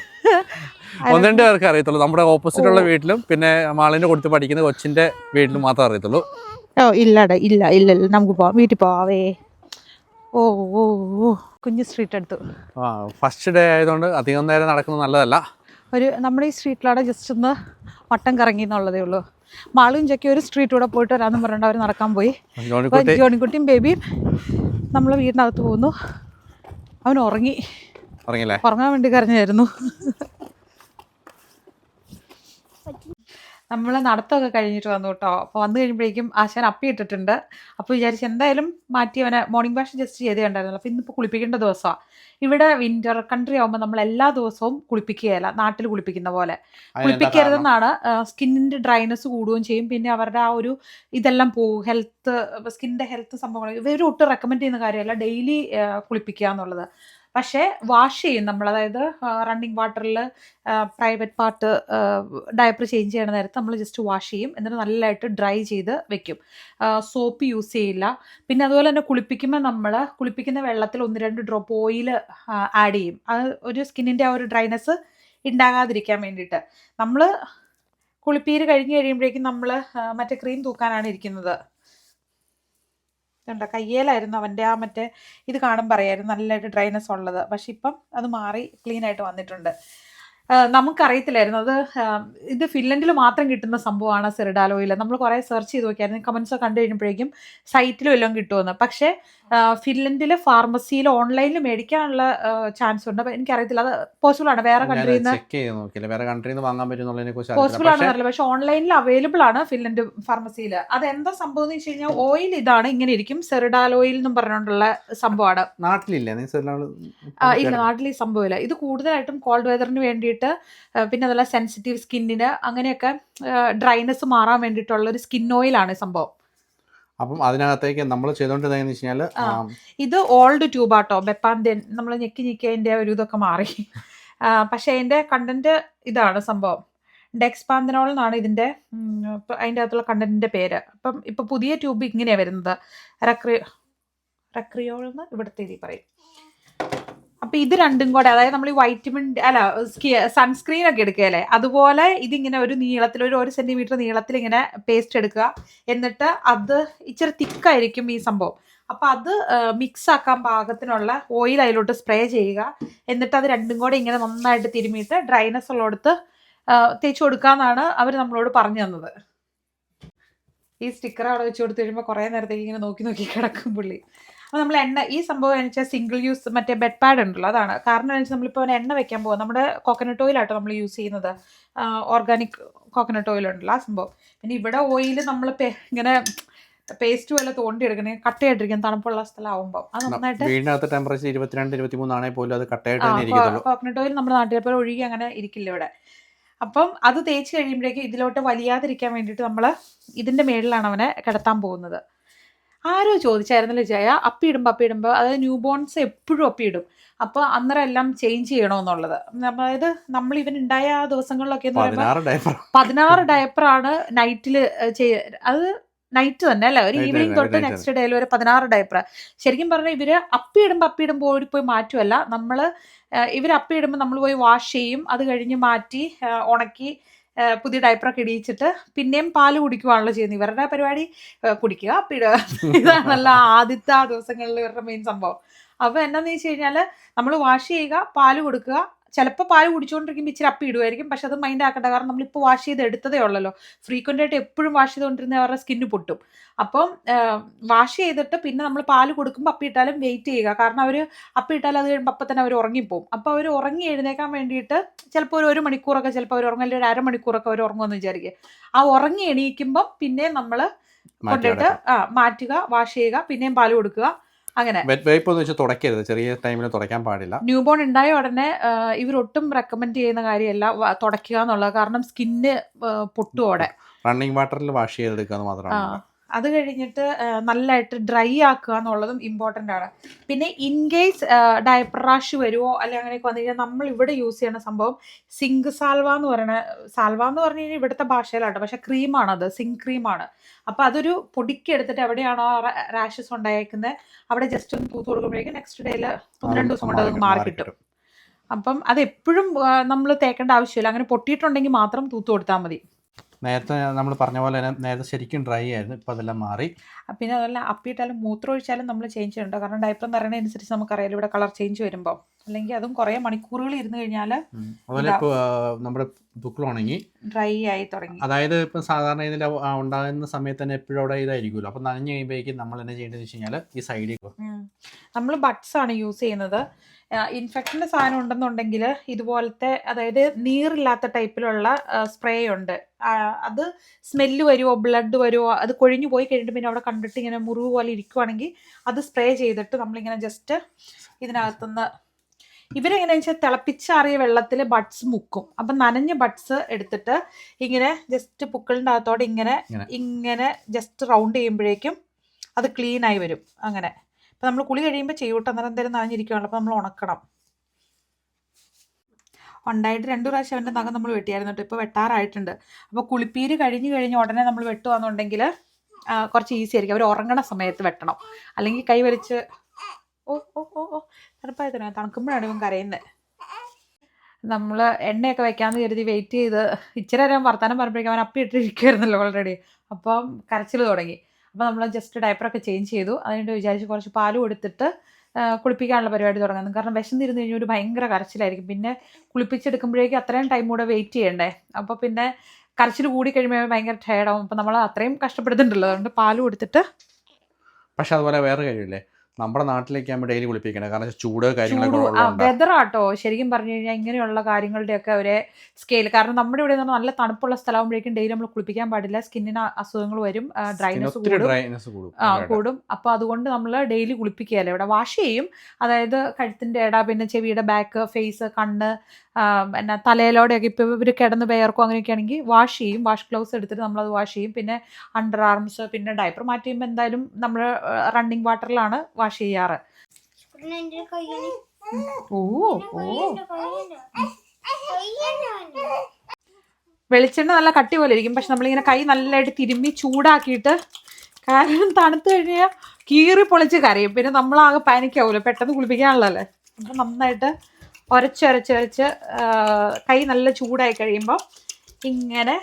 ഒന്ന് രണ്ട് പേർക്ക് അറിയത്തുള്ളൂ. നമ്മുടെ ഓപ്പോസിറ്റ് ഉള്ള വീട്ടിലും പിന്നെ മാളിന് കൊടുത്ത് പഠിക്കുന്ന കൊച്ചിന്റെ വീട്ടിലും മാത്രമേ അറിയത്തുള്ളൂ. ഓ ഇല്ലട ഇല്ല ഇല്ല ഇല്ല. നമുക്ക് പോവാം. വീട്ടിൽ പോവാവേ. ഓ ഓ ഓ കുഞ്ഞു സ്ട്രീറ്റ് എടുത്തു ആ ഫസ്റ്റ് ഡേ ആയതുകൊണ്ട് അധികം നേരം നടക്കുന്നത് നല്ലതല്ല. ഒരു നമ്മുടെ ഈ സ്ട്രീറ്റിലാണ് ജസ്റ്റ് ഒന്ന് വട്ടം കറങ്ങി എന്നുള്ളതേ ഉള്ളൂ. മാളും ചക്കി ഒരു സ്ട്രീറ്റിലൂടെ പോയിട്ട് വരാമെന്ന് പറഞ്ഞിട്ട് അവർ നടക്കാൻ പോയി. ജോണിക്കുട്ടിയും ബേബിയും നമ്മൾ വീടിനകത്ത് പോകുന്നു. അവൻ ഉറങ്ങി. ഉറങ്ങാൻ വേണ്ടി കരഞ്ഞായിരുന്നു. നമ്മൾ നടത്തമൊക്കെ കഴിഞ്ഞിട്ട് വന്നു കേട്ടോ അപ്പോൾ വന്നു കഴിയുമ്പോഴേക്കും ആശാൻ അപ്പി ഇട്ടിട്ടുണ്ട്. അപ്പോൾ വിചാരിച്ച് എന്തായാലും മാറ്റി അവനെ മോർണിംഗ് വാഷ് ജസ്റ്റ് ചെയ്തേ ഉണ്ടായിരുന്നല്ലോ അപ്പോൾ ഇന്നിപ്പോൾ കുളിപ്പിക്കേണ്ട ദിവസമാണ് ഇവിടെ വിന്റർ കൺട്രി ആകുമ്പോൾ നമ്മൾ എല്ലാ ദിവസവും കുളിപ്പിക്കുകയല്ല നാട്ടിൽ കുളിപ്പിക്കുന്ന പോലെ. കുളിപ്പിക്കരുതെന്നാണ് സ്കിന്നിന്റെ ഡ്രൈനെസ് കൂടുകയും ചെയ്യും. പിന്നെ അവരുടെ ആ ഒരു ഇതെല്ലാം പോകും ഹെൽത്ത് സ്കിന്നിന്റെ ഹെൽത്ത് സംഭവങ്ങൾ ഇവർ ഒട്ടും റെക്കമെൻഡ് ചെയ്യുന്ന കാര്യമല്ല. ഡെയിലി കുളിപ്പിക്കുക എന്നുള്ളത്. പക്ഷേ വാഷ് ചെയ്യും നമ്മൾ. അതായത് റണ്ണിങ് വാട്ടറിൽ പ്രൈവറ്റ് പാർട്ട് ഡയപ്പർ ചേഞ്ച് ചെയ്യണ നേരത്ത് നമ്മൾ ജസ്റ്റ് വാഷ് ചെയ്യും. എന്നിട്ട് നല്ലതായിട്ട് ഡ്രൈ ചെയ്ത് വെക്കും. സോപ്പ് യൂസ് ചെയ്യില്ല. പിന്നെ അതുപോലെ തന്നെ കുളിപ്പിക്കുമ്പോൾ നമ്മൾ കുളിപ്പിക്കുന്ന വെള്ളത്തിൽ ഒന്ന് രണ്ട് ഡ്രോപ്പ് ഓയിൽ ആഡ് ചെയ്യും. അത് ഒരു സ്കിന്നിന്റെ ആ ഒരു ഡ്രൈനെസ് ഉണ്ടാകാതിരിക്കാൻ വേണ്ടിയിട്ട്. നമ്മൾ കുളിപ്പീര് കഴിഞ്ഞ് കഴിയുമ്പോഴേക്കും നമ്മൾ മറ്റേ ക്രീം തൂക്കാനാണ് ഇരിക്കുന്നത്. ഇതുണ്ടോ? കയ്യേലായിരുന്നു അവന്റെ ആ മറ്റേ ഇത് കാണും പറയായിരുന്നു നല്ലതായിട്ട് ഡ്രൈനസ് ഉള്ളത്. പക്ഷെ ഇപ്പം അത് മാറി ക്ലീൻ ആയിട്ട് വന്നിട്ടുണ്ട്. നമുക്കറിയത്തില്ലായിരുന്നു. അത് ഇത് ഫിൻലൻഡിൽ മാത്രം കിട്ടുന്ന സംഭവമാണ് സെറിഡാലോയിൽ നമ്മൾ കുറേ സെർച്ച് ചെയ്ത് നോക്കിയായിരുന്നു. കമൻസ് കണ്ടു കഴിഞ്ഞപ്പോഴേക്കും സൈറ്റിലും എല്ലാം കിട്ടുമെന്ന്. പക്ഷേ ഫിൻലൻഡിലെ ഫാർമസിയിൽ ഓൺലൈനിൽ മേടിക്കാനുള്ള ചാൻസ് ഉണ്ട്. അപ്പൊ എനിക്കറിയത്തില്ല. അത് പോസിബിൾ ആണ്. വേറെ കൺട്രിയിൽ നിന്ന് പോസിബിൾ ആണെന്നറിയില്ല ആണെന്ന് പക്ഷെ ഓൺലൈനിൽ അവൈലബിൾ ആണ് ഫിൻലൻഡ് ഫാർമസിയിൽ. അത് എന്താ സംഭവം എന്ന് വെച്ച് കഴിഞ്ഞാൽ ഓയിൽ ഇതാണ് ഇങ്ങനെ ഇരിക്കും. സെറിഡാൽ ഓയിൽ എന്നും പറഞ്ഞുകൊണ്ടുള്ള സംഭവമാണ്. നാട്ടിലില്ല? ഇല്ല നാട്ടിൽ ഈ സംഭവമില്ല. ഇത് കൂടുതലായിട്ടും കോൾഡ് വെതറിന് വേണ്ടിയിട്ട് പിന്നെ അതുപോലെ സെൻസിറ്റീവ് സ്കിന്നിന് അങ്ങനെയൊക്കെ ഡ്രൈനെസ് മാറാൻ വേണ്ടിയിട്ടുള്ള ഒരു സ്കിൻ ഓയിലാണ് സംഭവം. അപ്പം അതിനകത്തേക്ക് നമ്മൾ ചെയ്തോണ്ടിരുന്നതെന്ന് വെച്ച് കഴിഞ്ഞാൽ ഇത് ഓൾഡ് ട്യൂബാട്ടോ ബെപ്പാന്തൻ നമ്മൾ ഞെക്കി ഞെക്കി അതിന്റെ ഒരു ഇതൊക്കെ മാറി. പക്ഷെ അതിന്റെ കണ്ടന്റ് ഇതാണ് സംഭവം. ഡെക്സ്പാന്തനോൾ എന്നാണ് ഇതിന്റെ അതിന്റെ അതിന്റെ അകത്തുള്ള കണ്ടന്റിന്റെ പേര്. അപ്പം ഇപ്പം പുതിയ ട്യൂബ് ഇങ്ങനെയാണ് വരുന്നത്. റക്രി റക്രിയോൾ എന്ന് ഇവിടുത്തെ രീതി പറയും. അപ്പം ഇത് രണ്ടും കൂടെ അതായത് നമ്മൾ ഈ വൈറ്റമിൻ അല്ല സൺസ്ക്രീൻ ഒക്കെ എടുക്കുകയല്ലേ? അതുപോലെ ഇതിങ്ങനെ ഒരു നീളത്തിൽ ഒരു ഒരു സെന്റിമീറ്റർ നീളത്തിൽ ഇങ്ങനെ പേസ്റ്റ് എടുക്കുക. എന്നിട്ട് അത് ഇച്ചിരി തിക്കായിരിക്കും ഈ സംഭവം. അപ്പം അത് മിക്സ് ആക്കാൻ പാകത്തിനുള്ള ഓയിൽ അതിലോട്ട് സ്പ്രേ ചെയ്യുക. എന്നിട്ട് അത് രണ്ടും കൂടെ ഇങ്ങനെ നന്നായിട്ട് തിരുമിയിട്ട് ഡ്രൈനെസ് ഉള്ളിടത്ത് തേച്ചു കൊടുക്കാന്നാണ് അവർ നമ്മളോട് പറഞ്ഞു തന്നത്. ഈ സ്റ്റിക്കർ അവിടെ വെച്ച് കൊടുത്ത് കഴിയുമ്പോൾ കുറേ നേരത്തേക്ക് ഇങ്ങനെ നോക്കി നോക്കി കിടക്കും പുള്ളി. അപ്പോൾ നമ്മൾ എണ്ണ ഈ സംഭവം എന്ന് വെച്ചാൽ സിംഗിൾ യൂസ് മറ്റേ ബെഡ് പാഡ് ഉണ്ടല്ലോ അതാണ്. കാരണം എന്ന് വെച്ചാൽ നമ്മളിപ്പോൾ എണ്ണ വെക്കാൻ പോകും നമ്മുടെ കോക്കനട്ട് ഓയിലാട്ടോ നമ്മൾ യൂസ് ചെയ്യുന്നത്. ഓർഗാനിക് കോക്കനട്ട് ഓയിൽ ഉണ്ടല്ലോ ആ സംഭവം. പിന്നെ ഇവിടെ ഓയിൽ നമ്മൾ ഇങ്ങനെ പേസ്റ്റ് പോലെ തോണ്ടി എടുക്കണേ കട്ടയായിട്ടിരിക്കും തണുപ്പുള്ള സ്ഥലമാകുമ്പോൾ അത് നന്നായിട്ട് വീടിനകത്ത് ടെമ്പറേച്ചർ ഇരുപത്തിരണ്ട് ഇരുപത്തി മൂന്നാണെങ്കിൽ പോലും അത് കട്ടയായിട്ട് കോക്കനട്ട് ഓയിൽ നമ്മുടെ നാട്ടിൽ പോലെ ഒഴുകി അങ്ങനെ ഇരിക്കില്ല ഇവിടെ. അപ്പം അത് തേച്ച് കഴിയുമ്പോഴേക്കും ഇതിലോട്ട് വലിയാതിരിക്കാൻ വേണ്ടിയിട്ട് നമ്മൾ ഇതിന്റെ മേളിലാണ് അവനെ കിടത്താൻ പോകുന്നത്. ആരോ ചോദിച്ചായിരുന്നല്ലോ ജയ അപ്പിയിടുമ്പോൾ അപ്പിയിടുമ്പോൾ അതായത് ന്യൂ ബോൺസ് എപ്പോഴും അപ്പിയിടും അപ്പോൾ അന്നേരം എല്ലാം ചേഞ്ച് ചെയ്യണമെന്നുള്ളത് അതായത് നമ്മൾ ഇവൻ ഉണ്ടായ ആ ദിവസങ്ങളിലൊക്കെ എന്ന് പറയുമ്പോൾ പതിനാറ് ഡയപ്പറാണ് നൈറ്റിൽ ചെയ്യ അത് നൈറ്റ് തന്നെ അല്ലേ? ഒരു ഈവനിങ് തൊട്ട് നെക്സ്റ്റ് ഡേയിൽ വരെ പതിനാറ് ഡയപ്പർ ശരിക്കും പറഞ്ഞാൽ ഇവർ അപ്പിയിടുമ്പോൾ അപ്പിയിടുമ്പോൾ പോയി മാറ്റുമല്ല നമ്മൾ ഇവർ അപ്പിയിടുമ്പോൾ നമ്മൾ പോയി വാഷ് ചെയ്യും. അത് കഴിഞ്ഞ് മാറ്റി ഉണക്കി പുതിയ ഡയപ്പറൊക്കെ ഇടിയിച്ചിട്ട് പിന്നെയും പാൽ കുടിക്കുവാണല്ലോ ചെയ്യുന്നത്. ഇവരുടെ പരിപാടി കുടിക്കുക. അപ്പിടുക ഇതാണല്ലോ ആദ്യത്തെ ആ ദിവസങ്ങളിൽ ഇവരുടെ മെയിൻ സംഭവം. അപ്പോൾ എന്നാന്ന് വെച്ച് കഴിഞ്ഞാൽ നമ്മൾ വാഷ് ചെയ്യുക പാൽ കൊടുക്കുക ചിലപ്പോൾ പാൽ കുടിച്ചുകൊണ്ടിരിക്കുമ്പോൾ ഇച്ചിരി അപ്പി ഇടുമായിരിക്കും പക്ഷെ അത് മൈൻഡ് ആക്കേണ്ട. കാരണം നമ്മളിപ്പോൾ വാഷ് ചെയ്ത് എടുത്തതേ ഉള്ളല്ലോ. ഫ്രീക്വന്റ് ആയിട്ട് എപ്പോഴും വാഷ് ചെയ്തുകൊണ്ടിരുന്ന അവരുടെ സ്കിന്ന് പൊട്ടും. അപ്പം വാഷ് ചെയ്തിട്ട് പിന്നെ നമ്മൾ പാൽ കൊടുക്കുമ്പോൾ അപ്പി ഇട്ടാലും വെയിറ്റ് ചെയ്യുക. കാരണം അവർ അപ്പി ഇട്ടാൽ അത് കഴിയുമ്പോൾ അപ്പം തന്നെ അവർ ഉറങ്ങിപ്പോവും. അപ്പോൾ അവർ ഉറങ്ങി എഴുന്നേക്കാൻ വേണ്ടിയിട്ട് ചിലപ്പോൾ ഒരു ഒരു മണിക്കൂറൊക്കെ ചിലപ്പോൾ അവർ ഉറങ്ങും. അല്ലെങ്കിൽ ഒരു അരമണിക്കൂറൊക്കെ അവർ ഉറങ്ങുമെന്ന് വിചാരിക്കുക. ആ ഉറങ്ങി എണീക്കുമ്പം പിന്നെ നമ്മൾ കൊണ്ടിട്ട് ആ മാറ്റുക വാഷ് ചെയ്യുക. പിന്നെയും പാൽ കൊടുക്കുക. അങ്ങനെ. വെറ്റ് വൈപ്പ് എന്ന് വെച്ച് ചെറിയ ടൈമിൽ തുടയ്ക്കാൻ പാടില്ല. ന്യൂ ബോൺ ഉണ്ടായ ഉടനെ ഇവർ ഒട്ടും റെക്കമെൻഡ് ചെയ്യുന്ന കാര്യമല്ല തുടക്കുക എന്നുള്ളത്. കാരണം സ്കിന്ന് പൊട്ടുവോടെ റണ്ണിങ് വാട്ടറിൽ വാഷ് ചെയ്തെടുക്കുക മാത്രമാണ്. അത് കഴിഞ്ഞിട്ട് നല്ലതായിട്ട് ഡ്രൈ ആക്കുക എന്നുള്ളതും ഇമ്പോർട്ടന്റ് ആണ്. പിന്നെ ഇൻ കേസ് ഡയപ്പർ റാഷ് വരുമോ അല്ലെങ്കിൽ അങ്ങനെയൊക്കെ വന്നു കഴിഞ്ഞാൽ നമ്മൾ ഇവിടെ യൂസ് ചെയ്യുന്ന സംഭവം സിങ്ക് സാൽവ എന്ന് പറയുന്ന സാൽവ എന്ന് പറഞ്ഞു കഴിഞ്ഞാൽ ഇവിടുത്തെ ഭാഷയിലാട്ടോ പക്ഷെ ക്രീമാണ് അത് സിങ്ക് ക്രീമാണ് അപ്പോൾ അതൊരു പൊടിക്കെടുത്തിട്ട് എവിടെയാണോ റാഷസ് ഉണ്ടായേക്കുന്നത് അവിടെ ജസ്റ്റ് ഒന്ന് തൂത്ത് കൊടുക്കുമ്പോഴേക്കും നെക്സ്റ്റ് ഡേയിൽ ഒന്ന് രണ്ട് ദിവസം കൊണ്ട് അത് മാറി കിട്ടും. അപ്പം അത് എപ്പോഴും നമ്മൾ തേക്കേണ്ട ആവശ്യമില്ല. അങ്ങനെ പൊട്ടിയിട്ടുണ്ടെങ്കിൽ മാത്രം തൂത്ത് കൊടുത്താൽ മതി. നേരത്തെ നമ്മൾ പറഞ്ഞ പോലെ തന്നെ നേരത്തെ ശരിക്കും ഡ്രൈ ആയിരുന്നു ഇപ്പം അതെല്ലാം മാറി. പിന്നെ അതുപോലെ അപ്പിയിട്ടാലും മൂത്രം ഒഴിച്ചാലും നമ്മൾ ചേഞ്ച് ചെയ്യുന്നുണ്ടോ കാരണം ഡയപ്പർ നിറയുന്നതനുസരിച്ച് നമുക്കറിയാലോ ഇവിടെ കളർ ചേഞ്ച് വരുമ്പോൾ അല്ലെങ്കിൽ അതും കുറേ മണിക്കൂറുകൾ ഇരുന്ന് കഴിഞ്ഞാൽ അതുപോലെ ഇപ്പോൾ നമ്മുടെ ബുക്കിലുണങ്ങി ഡ്രൈ ആയി തുടങ്ങി. അതായത് ഇപ്പം സാധാരണ ഇതിൽ ഉണ്ടാകുന്ന സമയത്ത് തന്നെ എപ്പോഴും അവിടെ ഇതായിരിക്കുമല്ലോ. അപ്പം നനഞ്ഞ് കഴിയുമ്പോഴേക്കും നമ്മൾ എന്നാ ചെയ്യേണ്ടതെന്ന് വെച്ച് കഴിഞ്ഞാൽ ഈ സൈഡിൽ നമ്മൾ ബഡ്സ് ആണ് യൂസ് ചെയ്യുന്നത്. ഇൻഫെക്ഷന്റെ സാധനം ഉണ്ടെന്നുണ്ടെങ്കിൽ ഇതുപോലത്തെ അതായത് നീറില്ലാത്ത ടൈപ്പിലുള്ള സ്പ്രേ ഉണ്ട്. അത് സ്മെല്ല് വരുമോ ബ്ലഡ് വരുമോ അത് കൊഴിഞ്ഞു പോയി കഴിഞ്ഞിട്ട് പിന്നെ അവിടെ കണ്ടിട്ട് ഇങ്ങനെ മുറിവ് പോലെ ഇരിക്കുവാണെങ്കിൽ അത് സ്പ്രേ ചെയ്തിട്ട് നമ്മളിങ്ങനെ ജസ്റ്റ് ഇതിനകത്തുനിന്ന് ഇവരെങ്ങനെയാണെന്ന് വെച്ചാൽ തിളപ്പിച്ചാറിയ വെള്ളത്തിൽ ബഡ്സ് മുക്കും. അപ്പം നനഞ്ഞ ബഡ്സ് എടുത്തിട്ട് ഇങ്ങനെ ജസ്റ്റ് പുക്കളിന്റെ അകത്തോടെ ഇങ്ങനെ ഇങ്ങനെ. ജസ്റ്റ് റൗണ്ട് ചെയ്യുമ്പോഴേക്കും അത് ക്ലീൻ ആയി വരും. അങ്ങനെ. അപ്പം നമ്മൾ കുളി കഴിയുമ്പോൾ ചെയ്യൂട്ടോ? അന്നേരം എന്തായാലും നനഞ്ഞിരിക്കുകയാണല്ലോ അപ്പോൾ നമ്മൾ ഉണക്കണം. ഉണ്ടായിട്ട് രണ്ട് പ്രാവശ്യം അവന്റെ നഖം നമ്മൾ വെട്ടിയായിരുന്നു കേട്ടോ. ഇപ്പോൾ വെട്ടാറായിട്ടുണ്ട്. അപ്പോൾ കുളിപ്പീര് കഴിഞ്ഞ് കഴിഞ്ഞ് ഉടനെ നമ്മൾ വെട്ടുകയാണെന്നുണ്ടെങ്കിൽ കുറച്ച് ഈസി ആയിരിക്കും. അവർ ഉറങ്ങണ സമയത്ത് വെട്ടണം. അല്ലെങ്കിൽ കൈ വലിച്ച് ഓ ഓ ഓ ഓ തണുപ്പായി തന്നെ തണുക്കുമ്പോഴാണ് ഇവൻ കരയുന്നത് നമ്മൾ എണ്ണയൊക്കെ വെക്കാമെന്ന് കരുതി വെയിറ്റ് ചെയ്ത് ഇച്ചിരി നേരം വർത്താനം പറയുമ്പോഴേക്കും അവൻ അപ്പി ഇട്ടിരിക്കുമായിരുന്നല്ലോ ഓൾറെഡി അപ്പം കരച്ചിൽ തുടങ്ങി. അപ്പോൾ നമ്മൾ ജസ്റ്റ് ഡയപ്പറൊക്കെ ചേഞ്ച് ചെയ്തു. അതിനുവേണ്ടി വിചാരിച്ച് കുറച്ച് പാൽ കൊടുത്തിട്ട് കുളിപ്പിക്കാനുള്ള പരിപാടി തുടങ്ങുന്നു. കാരണം വിശന്നിരുന്ന് കഴിഞ്ഞാൽ ഒരു ഭയങ്കര കരച്ചിലായിരിക്കും. പിന്നെ കുളിപ്പിച്ചെടുക്കുമ്പോഴേക്കും അത്രയും ടൈം കൂടെ വെയിറ്റ് ചെയ്യണ്ടേ? അപ്പോൾ പിന്നെ കരച്ചിൽ കൂടി കഴിയുമ്പോൾ ഭയങ്കര ടയർഡാവും അപ്പോൾ നമ്മൾ അത്രയും കഷ്ടപ്പെടുന്നുണ്ടല്ലോ. അതുകൊണ്ട് പാൽ കൊടുത്തിട്ട് പക്ഷെ അതുപോലെ വേറെ കാര്യമില്ലേ? നമ്മുടെ നാട്ടിലേക്ക് ആകുമ്പോൾ ഡെയിലി കുളിപ്പിക്കണം. കാരണം ചൂട് കാര്യങ്ങളൊക്കെ വെതറാട്ടോ ശരിക്കും പറഞ്ഞു കഴിഞ്ഞാൽ ഇങ്ങനെയുള്ള കാര്യങ്ങളുടെയൊക്കെ ഒരേ സ്കെയിൽ കാരണം നമ്മുടെ ഇവിടെ നിന്ന് നല്ല തണുപ്പുള്ള സ്ഥലമാകുമ്പോഴേക്കും ഡെയിലി നമ്മൾ കുളിപ്പിക്കാൻ പാടില്ല. സ്കിന്നിന് അസുഖങ്ങൾ വരും ഡ്രൈനസ് ഡ്രൈനസ് കൂടും. ആ. കൂടും. അപ്പോൾ അതുകൊണ്ട് നമ്മൾ ഡെയിലി കുളിപ്പിക്കുകയല്ലേ. ഇവിടെ വാഷ് ചെയ്യും. അതായത് കഴുത്തിന്റെ ഇട പിന്നെ ചെവിയുടെ ബാക്ക് ഫേസ് കണ്ണ് എന്നാ തലയിലോടെയൊക്കെ ഇപ്പോൾ ഇവർ കിടന്ന് വേർക്കും അങ്ങനെയൊക്കെ ആണെങ്കിൽ വാഷ് ചെയ്യും. വാഷ് ഗ്ലൗസ് എടുത്തിട്ട് നമ്മളത് വാഷ് ചെയ്യും. പിന്നെ അണ്ടർ ആർംസ് പിന്നെ ഡയപ്പർ മാറ്റിയുമ്പോൾ എന്തായാലും നമ്മൾ റണ്ണിങ് വാട്ടറിലാണ് വാഷ് ചെയ്യാറ്. ഓ ഓ. വെളിച്ചെണ്ണ നല്ല കട്ടി പോലെ ഇരിക്കും. പക്ഷെ നമ്മളിങ്ങനെ കൈ നല്ലതായിട്ട് തിരുമ്മി ചൂടാക്കിയിട്ട് കാരണം തണുത്ത് കഴിഞ്ഞാൽ കീറി പൊളിച്ച് കരയും. പിന്നെ നമ്മളാകെ പാനിക്കാവൂലോ പെട്ടെന്ന് കുളിപ്പിക്കാനുള്ളതല്ലേ? അപ്പം നന്നായിട്ട് ഒരച്ചൊരച്ചൊരച്ച് കൈ നല്ല ചൂടായി കഴിയുമ്പോൾ ഇങ്ങനെ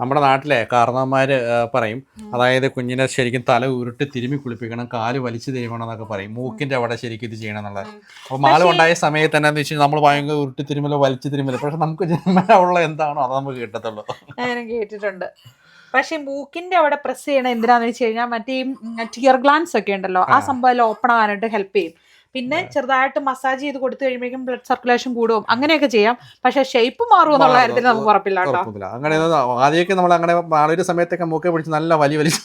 നമ്മുടെ നാട്ടിലെ കാരണവന്മാര് പറയും. അതായത് കുഞ്ഞിനെ ശരിക്കും തല ഉരുട്ടി തിരുമ്മി കുളിപ്പിക്കണം കാൽ വലിച്ചു തിരുമണം എന്നൊക്കെ പറയും. മൂക്കിന്റെ അവിടെ ശരിക്കും ഇത് ചെയ്യണം എന്നുള്ളത് അപ്പോൾ മാല ഉണ്ടായ സമയത്ത് തന്നെ എന്ന് വെച്ചാൽ നമ്മൾ ഭയങ്കര ഉരുട്ടി തിരുമലോ വലിച്ചു തിരുമലോ പക്ഷെ നമുക്ക് ജന്മനുള്ള എന്താണോ അത് നമുക്ക് കിട്ടത്തുള്ളൂ. ഞാൻ കേട്ടിട്ടുണ്ട്. പക്ഷേ മൂക്കിന്റെ അവിടെ പ്രസ് ചെയ്യണം എന്തിനാന്ന് വെച്ച് കഴിഞ്ഞാൽ മറ്റേ ടിയർ ഗ്ലാൻസ് ഒക്കെ ഉണ്ടല്ലോ ആ സംഭവം ഓപ്പൺ ആവാനായിട്ട് ഹെൽപ്പ് ചെയ്യും. പിന്നെ ചെറുതായിട്ട് മസാജ് ചെയ്ത് കൊടുത്തു കഴിയുമ്പോഴേക്കും ബ്ലഡ് സർക്കുലേഷൻ കൂടും. അങ്ങനെയൊക്കെ ചെയ്യാം. പക്ഷെ ഷേപ്പ് മാറും എന്നുള്ള കാര്യത്തിൽ നമുക്ക് ഉറപ്പില്ല അങ്ങനെ ആദ്യമൊക്കെ നമ്മൾ അങ്ങനെ ആളൊരു സമയത്തൊക്കെ മൂക്കെ പിടിച്ച് നല്ല വലിയ വലിയ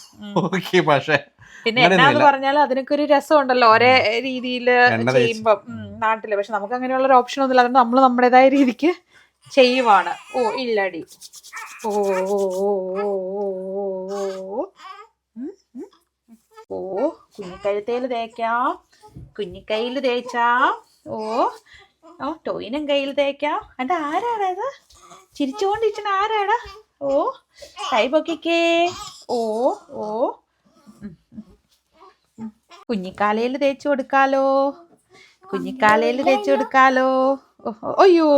പക്ഷേ പിന്നെ. എന്നാന്ന് പറഞ്ഞാൽ അതിനൊക്കെ ഒരു രസമുണ്ടല്ലോ. ഒരേ രീതിയിൽ ചെയ്യുമ്പോ. നാട്ടിൽ. പക്ഷെ നമുക്ക് അങ്ങനെയുള്ള ഒരു ഓപ്ഷൻ ഒന്നുമില്ല. അതുകൊണ്ട് നമ്മൾ നമ്മുടേതായ രീതിക്ക് ചെയ്യുവാണ്. ഓ ഇല്ലടി. ഓ ഓ ഓ ഓ ഓ. ഓ കുഞ്ഞിക്കഴുത്തേൽ തേക്കാം. കുഞ്ഞിക്കൈയിൽ തേച്ചാ. ഓ ഓ ടോയിനും കയ്യിൽ തേക്കാം. അത് ആരാടാ അത് ചിരിച്ചുകൊണ്ടിരിക്കണ ആരാടാ? ഓ കൈ പൊക്കിക്കേ. ഓ ഓ. കുഞ്ഞിക്കാലയിൽ തേച്ചു കൊടുക്കാലോ. കുഞ്ഞിക്കാലയിൽ തേച്ചു കൊടുക്കാലോ. അയ്യോ.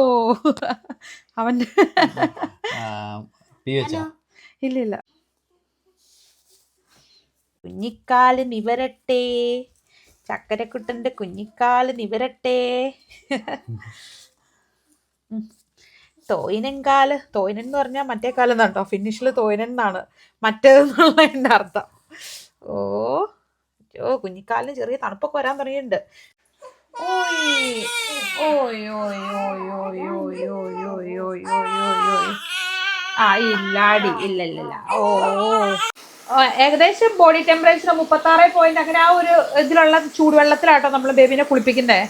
അവന്റെ വെച്ചോ? ഇല്ല ഇല്ല. കുഞ്ഞിക്കാൽ നിവരട്ടെ ചക്കരക്കുട്ടന്റെ കുഞ്ഞിക്കാൽ നിവരട്ടെ ഉം. തോയിനൻകാൽ തോയിനൻ എന്ന് പറഞ്ഞാൽ മറ്റേ കാലം എന്നാണ് കേട്ടോ ഫിനിഷിൽ തോയിനൻ എന്നാണ് മറ്റേതെന്നുള്ള എന്റെ അർത്ഥം ഓ ഓ കുഞ്ഞിക്കാലിന് ചെറിയ തണുപ്പൊക്കെ വരാൻ തുടങ്ങിയിട്ടുണ്ട് ഓയ് ഓയ് ഓയ് ഓയ് ഓയ് ഓയ് ഓയ് ഓയ് ഓയ് ആ ഇല്ലാടി ഇല്ലല്ലല്ല ഇല്ല ഇല്ല ഓ ഓ, ഏകദേശം ബോഡി ടെമ്പറേച്ചർ മുപ്പത്തി ആറ് പോയിന്റ് അങ്ങനെ ആ ഒരു ഇതിലുള്ള ചൂടുവെള്ളത്തിലാട്ടോ നമ്മൾ ബേബിനെ കുളിപ്പിക്കുന്നത്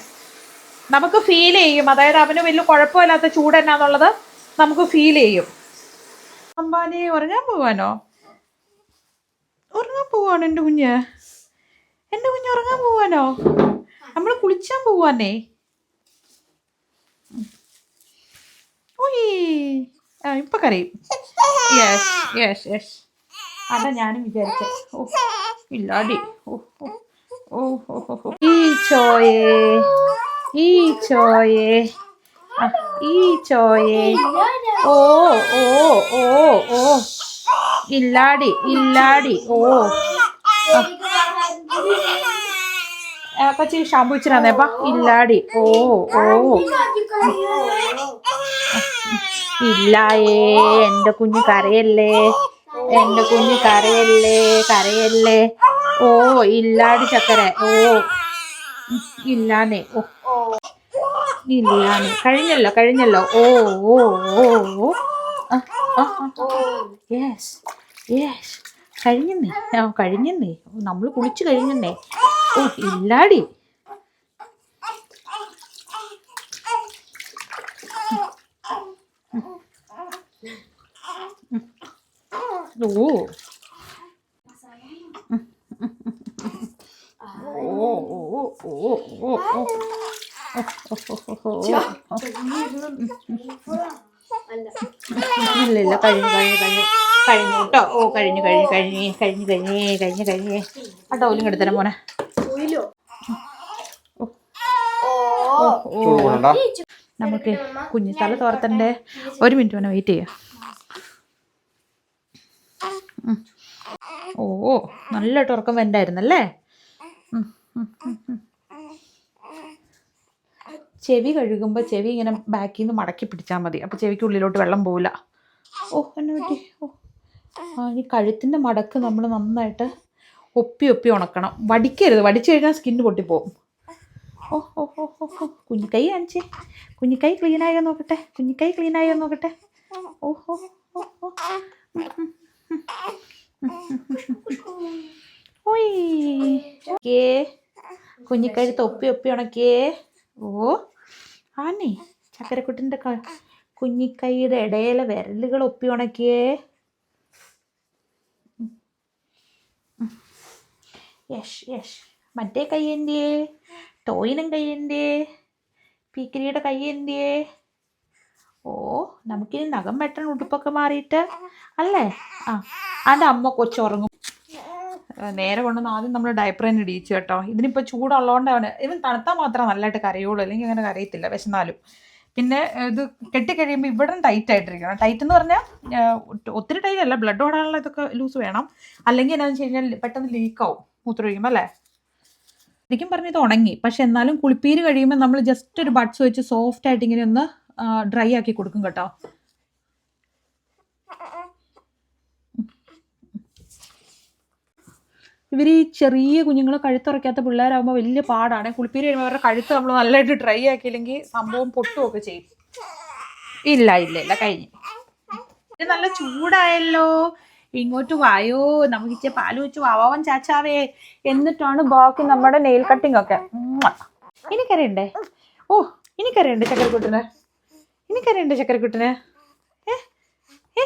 നമുക്ക് ഫീൽ ചെയ്യും. അതായത് അവന് വലിയ കുഴപ്പമില്ലാത്ത ചൂട് എന്നാന്നുള്ളത് നമുക്ക് ഫീൽ ചെയ്യും. അമ്പാനി ഉറങ്ങാൻ പോവാനോ? ഉറങ്ങാൻ പോവാണോ എന്റെ കുഞ്ഞ്? എന്റെ കുഞ്ഞ് ഉറങ്ങാൻ പോവാനോ? നമ്മൾ കുളിച്ചാൻ പോവാനേ ഓയ് ആ ഇപ്പൊ യെസ് യെസ് യെസ് അതാ ഞാനും വിചാരിച്ചു. ഓ ഇല്ലാടി. ഈ ചോയേ ഈ ചോയേ. ഈ ചോയേ. ഓ ഓ ഓ ഓ. ഇല്ലാടി ഇല്ലാടി. ഓ. കൊച്ചി ഷാമ്പു ഇല്ലാടി. ഓ ഓ. ഇല്ലായേ എന്റെ കുഞ്ഞു കരയല്ലേ. എന്റെ കുഞ്ഞു കരയല്ലേ കരയല്ലേ? ഓ ഇല്ലാടി ചക്കര. ഓ ഇല്ലാന്നേ. ഓ ഇല്ലാന്നെ. കഴിഞ്ഞല്ലോ കഴിഞ്ഞല്ലോ. ഓ ഓ ഓ ഓ. യെസ് യെസ് കഴിഞ്ഞെന്നേ. ആ കഴിഞ്ഞെന്നേ. നമ്മൾ കുളിച്ച് കഴിഞ്ഞെന്നേ. ഓ ഇല്ലാടി. ഓ ഇല്ലില്ല കഴിഞ്ഞു കഴിഞ്ഞു കഴിഞ്ഞു കഴിഞ്ഞു ഓ മോനെ നമുക്ക് കുഞ്ഞിത്തല തോർത്തണ്ടേ ഒരു മിനിറ്റ് മോനെ വെയിറ്റ് ചെയ്യാം ഓ നല്ല ഉറക്കം അല്ലേ. ചെവി കഴുകുമ്പോൾ ചെവി ഇങ്ങനെ ബാക്കിൽ നിന്ന് മടക്കി പിടിച്ചാൽ മതി. അപ്പോൾ ചെവിക്ക് ഉള്ളിലോട്ട് വെള്ളം പോവില്ല. ഓ എന്നെ പറ്റി. ഓ. ആ ഈ കഴുത്തിന്റെ മടക്ക് നമ്മൾ നന്നായിട്ട് ഒപ്പി ഒപ്പി ഉണക്കണം. വടിക്കരുത്. വടിച്ചു കഴിഞ്ഞാൽ സ്കിന്ന് പൊട്ടിപ്പോവും. ഓ ഓ ഓ ഓ ഓ. കുഞ്ഞിക്കൈ കാണിച്ചേ. കുഞ്ഞിക്കൈ ക്ലീനായോ നോക്കട്ടെ? കുഞ്ഞിക്കൈ ക്ലീനായോ നോക്കട്ടെ? ഓ ഓ ഓ ഓ. ഓയ് കേ. കുഞ്ഞിക്കൈ തൊപ്പി ഒപ്പി ഉണക്കിയേ. ഓ. ആണേ ചക്കരക്കുട്ടിന്റെ കുഞ്ഞിക്കൈയുടെ ഇടയിലെ വിരലുകൾ ഒപ്പി ഉണക്കിയേ. യഷ് യഷ് മറ്റേ കൈ എന്തിയേ? ടോയിനും കൈ എന്തിയേ? പീക്കിരിയുടെ കൈ എന്തിയേ? ഓ നമുക്കിനി നഖം വെട്ടണം ഉടുപ്പൊക്കെ മാറിയിട്ട്? അല്ലേ? ആ അതിന്റെ അമ്മ കൊച്ചുറങ്ങും. നേരെ കൊണ്ടുവന്ന് ആദ്യം നമ്മൾ ഡയപ്പർ തന്നെ ഇടിയിച്ചു കേട്ടോ. ഇതിനിപ്പോൾ ചൂടുള്ളതുകൊണ്ടാണ് ഇവൻ തണുത്താൽ മാത്രമേ നല്ലതായിട്ട് കരയുള്ളൂ. അല്ലെങ്കിൽ അങ്ങനെ കരയത്തില്ല വിശന്നാലും. പിന്നെ ഇത് കെട്ടിക്കഴിയുമ്പോൾ ഇവിടെ ടൈറ്റ് ആയിട്ടിരിക്കണം. ടൈറ്റ് എന്ന് പറഞ്ഞാൽ ഒത്തിരി ടൈറ്റ് അല്ല. ബ്ലഡ് ഓടാനുള്ള ഇതൊക്കെ ലൂസ് വേണം. അല്ലെങ്കിൽ എന്നാന്ന് വെച്ച് കഴിഞ്ഞാൽ പെട്ടെന്ന് ലീക്കാവും മൂത്രമൊഴിക്കുമ്പോൾ അല്ലേ? ശരിക്കും പറഞ്ഞ് ഇത് ഉണങ്ങി. പക്ഷെ എന്നാലും കുളിപ്പീര് കഴിയുമ്പോൾ നമ്മൾ ജസ്റ്റ് ഒരു ബഡ്സ് വെച്ച് സോഫ്റ്റ് ആയിട്ട് ഇങ്ങനെ ഒന്ന് ഡ്രൈ ആക്കി കൊടുക്കും കേട്ടോ. ഇവർ ഈ ചെറിയ കുഞ്ഞുങ്ങൾ കഴുത്തുറയ്ക്കാത്ത പിള്ളേരാകുമ്പോൾ വലിയ പാടാണ്. കുളിപ്പീര് കഴിയുമ്പോൾ അവരുടെ കഴുത്ത് നമ്മൾ നല്ലതായിട്ട് ഡ്രൈ ആക്കിയില്ലെങ്കിൽ സംഭവം പൊട്ടുമൊക്കെ ചെയ്യും. ഇല്ല ഇല്ല ഇല്ല കഴിഞ്ഞു. ഇത് നല്ല ചൂടായല്ലോ. ഇങ്ങോട്ട് വായോ. നമുക്ക് ഇച്ചിരി പാൽ വെച്ച് വാവാവൻ ചാച്ചാവേ. എന്നിട്ടാണ് ബാക്കി നമ്മുടെ നെയിൽ കട്ടിംഗ് ഒക്കെ. എനിക്കറിയണ്ടേ ഓ എനിക്കറിയണ്ടേ ചക്കരക്കുട്ടിന്? എനിക്കറിയണ്ടേ ചക്കരക്കുട്ടിന്? ഏ? ഏ?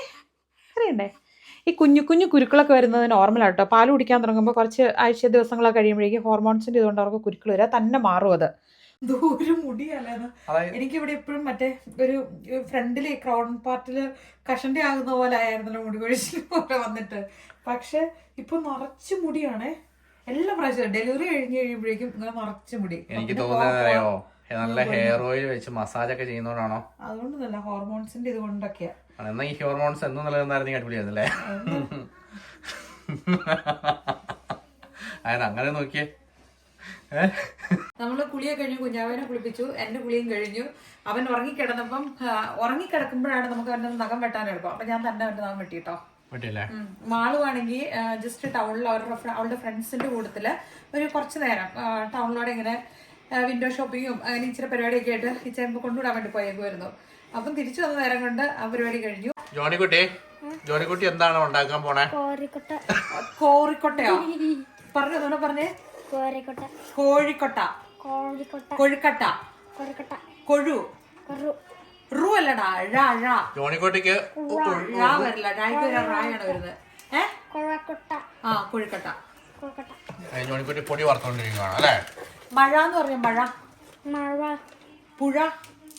അറിയണ്ടേ? ഈ കുഞ്ഞു കുഞ്ഞു കുരുക്കളൊക്കെ വരുന്നത് നോർമലാണ് കേട്ടോ പാൽ കുടിക്കാൻ തുടങ്ങുമ്പോൾ കുറച്ച് ആഴ്ച ദിവസങ്ങളൊക്കെ കഴിയുമ്പോഴേക്കും ഹോർമോൺസിന്റെ ഇതുകൊണ്ട് അവർക്ക് കുരുക്കൾ വരിക തന്നെ മാറും അത്. ദൂരം മുടിയല്ലേ അതായത് എനിക്കിവിടെ എപ്പോഴും മറ്റേ ഒരു ഫ്രണ്ടിൽ ക്രൗൺ പാർട്ടിൽ കഷണ്ടി ആകുന്ന പോലെ ആയിരുന്നല്ലോ മുടി കൊഴിച്ചിൽ പോലെ വന്നിട്ട്. പക്ഷെ ഇപ്പൊ നിറച്ച് മുടിയാണേ. എല്ലാ പ്രാവശ്യം ഡെലിവറി കഴിഞ്ഞ് കഴിയുമ്പോഴേക്കും ഇങ്ങനെ നിറച്ച് മുടി. എനിക്ക് തോന്നുന്നത് തോന്നുന്നതറിയോ നല്ല ഹെയർ ഓയിൽ വെച്ച് മസാജ് ഒക്കെ ചെയ്യുന്നതുകൊണ്ടാണോ അതുകൊണ്ടൊന്നല്ല ഹോർമോൺസിന്റെ ഇത് കൊണ്ടൊക്കെയാ. എന്നാ ഈ ഹോർമോൺസ് എന്നും നിലനിന്നായിരുന്നു അടിപൊളിയായിരുന്നല്ലേ? അതിന് അങ്ങനെ നോക്കിയേ. നമ്മൾ കുളിയെ കഴിഞ്ഞു കുഞ്ഞാവനെ കുളിപ്പിച്ചു എന്റെ കുളിയും കഴിഞ്ഞു. അവൻ ഉറങ്ങിക്കിടന്നപ്പം ഉറങ്ങിക്കിടക്കുമ്പോഴാണ് നമുക്ക് അവന്റെ നഖം വെട്ടാൻ എളുപ്പം. അപ്പൊ ഞാൻ തന്നെ അവന്റെ നഖം വെട്ടിട്ടോ? മാളുവാണെങ്കിൽ ജസ്റ്റ് ടൗണിൽ അവരുടെ അവളുടെ ഫ്രണ്ട്സിന്റെ കൂട്ടത്തിൽ ഒരു കുറച്ച് നേരം ടൗണിലൂടെ ഇങ്ങനെ വിൻഡോ ഷോപ്പിങ്ങും അങ്ങനെ ഇച്ചിരി പരിപാടിയൊക്കെ ആയിട്ട് ഇച്ചിരി കൊണ്ടുവിടാൻ വേണ്ടി പോയേക്കുമായിരുന്നു അപ്പം തിരിച്ചു വന്ന നേരം കൊണ്ട് ആ പരിപാടി കഴിഞ്ഞു. ജോണിക്കുട്ടി ജോണിക്കുട്ടി എന്താണ് ഉണ്ടാക്കാൻ പോണേ? കോരിക്കൊട്ട കോറിക്കൊട്ടയോ പറഞ്ഞു തോന്നെ പറഞ്ഞേ? കോഴിക്കോട്ട. കോഴിക്കോട്ട. കോഴിക്കൊട്ട. കൊഴു. റു അല്ലടാ ഴ ഴ. ജോണിക്കുട്ടിക്ക് ഴ വരില്ല ഴായ്ക്ക് ഒരു റായാണ് വരുന്നത്. ഏ? കൊഴക്കൊട്ട. ആ കൊഴുക്കട്ട. ജോണിക്കുട്ടി പൊടി വറുത്തോണ്ടിരിക്കുകയാണ് അല്ലേ? മഴ എന്ന് പറഞ്ഞ മഴ. മഴ. പുഴ.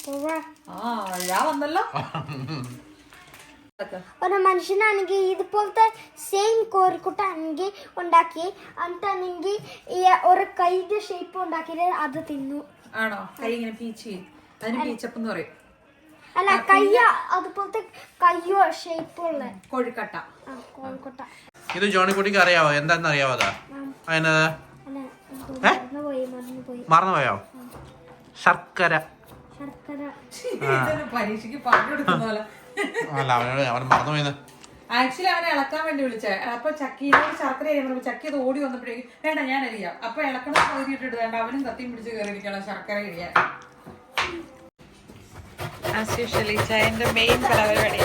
പുഴ. ആ ഴ വന്നല്ലോ. ഒരു മനുഷ്യനാണെങ്കിൽ ഇതുപോലത്തെ സെയിം കോരിക്കുട്ട ആണെങ്കിൽ ഉണ്ടാക്കി എന്നിട്ടാണെങ്കിൽ ഈ ഒരു കൈയുടെ ഷേപ്പ് ഉണ്ടാക്കിയിട്ട് അത് തിന്നു. ആണോ? കൈ ഇങ്ങനെ പീച്ച് അതിന് പീച്ചപ്പ് എന്ന് പറയും. അല്ല കയ്യ അതുപോലത്തെ കയ്യോ ഷേപ്പുള്ള. കോഴിക്കട്ട. ആ കോഴിക്കൊട്ട. ഇത് ജോണിക്കുട്ടിക്ക് അറിയാവോ? എന്താന്ന് അറിയാവോ അതാ അല്ല മറന്നുപോയി ശർക്കര. പരീക്ഷയ്ക്ക് അല്ല അവനോട് അവൻ മറന്നുപോയെന്ന്. ആക്ച്വലി അവനെ ഇളക്കാൻ വേണ്ടി വിളിച്ചേ. അപ്പൊ ചക്കിനോട് ശർക്കര അരിയുമ്പോൾ ചക്കി അത് ഓടി വന്നപ്പോഴേക്കും വേണ്ട ഞാൻ അറിയാം അപ്പൊ ഇളക്കണം പകുതി ഇട്ടിട്ട് വേണ്ട അവനും കത്തിയും പിടിച്ച് കയറിയിരിക്കണം ശർക്കര ഇടിയാൻ. ആസ് യൂഷ്വലി ചായന്റെ മെയിൻ കലാപരിപാടി.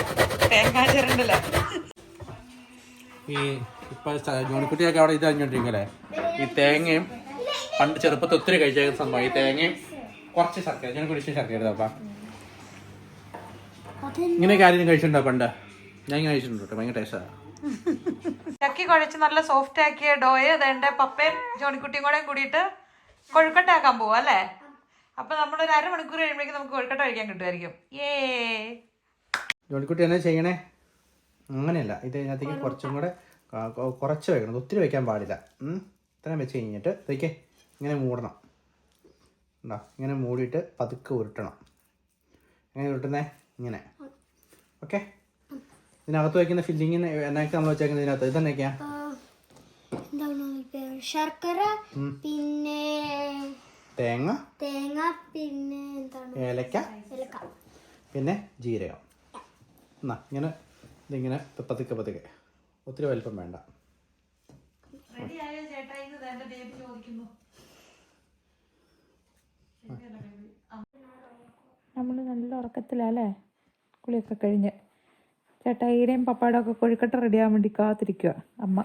തേങ്ങാ ചിരണ്ടല്ലേ ഈ ഇപ്പൊ ജോണിക്കുട്ടിയൊക്കെ അവിടെ ഇത് ഈ തേങ്ങയും പണ്ട് ചെറുപ്പത്തിൽ ഒത്തിരി കഴിച്ചേക്കുന്ന സംഭവം. ഈ തേങ്ങയും കുറച്ച് ശർക്കര ജോണിക്കുട്ടി ശർക്കര എടുത്തപ്പാ ഇങ്ങനെ കാര്യം കഴിച്ചിട്ടുണ്ടോ പണ്ട്? ഞാൻ കഴിച്ചിട്ടുണ്ട് കേട്ടോ ഭയങ്കര ടേസ്റ്റാണ് ചക്കി കുഴച്ച് നല്ല സോഫ്റ്റ് ആക്കിയ ഡോയ് അതെന്റെ പപ്പയും ജോണിക്കുട്ടിയും കൂടെ കൂടിയിട്ട് കൊഴുക്കട്ടാക്കാൻ പോവാ അല്ലേ? അപ്പൊ നമ്മളൊരു അരമണിക്കൂർ കഴിയുമ്പോഴേക്കും നമുക്ക് കൊഴുക്കട്ട കഴിക്കാൻ കിട്ടുമായിരിക്കും. ഏ ജോണിക്കുട്ടി എന്നാ ചെയ്യണേ? അങ്ങനെയല്ല. ഇത് ഇതിനകത്തേക്ക് കുറച്ചും കൂടെ കുറച്ച് വെക്കണം. ഒത്തിരി വെക്കാൻ പാടില്ല. ഇത്രയും വെച്ച് കഴിഞ്ഞിട്ട് ഇതൊക്കെ ഇങ്ങനെ മൂടണം. ഉണ്ടോ ഇങ്ങനെ മൂടിയിട്ട് പതുക്കെ ഉരുട്ടണം. എങ്ങനെ ഉരുട്ടുന്നേ? ഇങ്ങനെ. ഓക്കെ? ഇതിനകത്ത് വയ്ക്കുന്ന ഫില്ലിങ്ങിന് എന്നൊക്കെ നമ്മൾ വെച്ചേക്കുന്നത് ഇതിനകത്ത്. ഇതെന്നൊക്കെയാ ശർക്കര പിന്നെ തേങ്ങ തേങ്ങ പിന്നെ എന്താണ്? ഏലക്ക ഏലക്ക. പിന്നെ ജീരകം. എന്നാ ഇങ്ങനെ ഇതിങ്ങനെ പതുക്കെ പതുക്കെ. ഒത്തിരി വലിപ്പം വേണ്ട. റെഡി ആയോ എന്റെ ബേബി ചോദിക്കുന്നു. നമ്മൾ നല്ല ഉറക്കത്തിലല്ലേ കുളിയൊക്കെ കഴിഞ്ഞ്. ചേട്ടായിയുടെയും പപ്പായുടെ ഒക്കെ കൊഴുക്കട്ട റെഡിയാകാൻ വേണ്ടി കാത്തിരിക്കുക അമ്മ.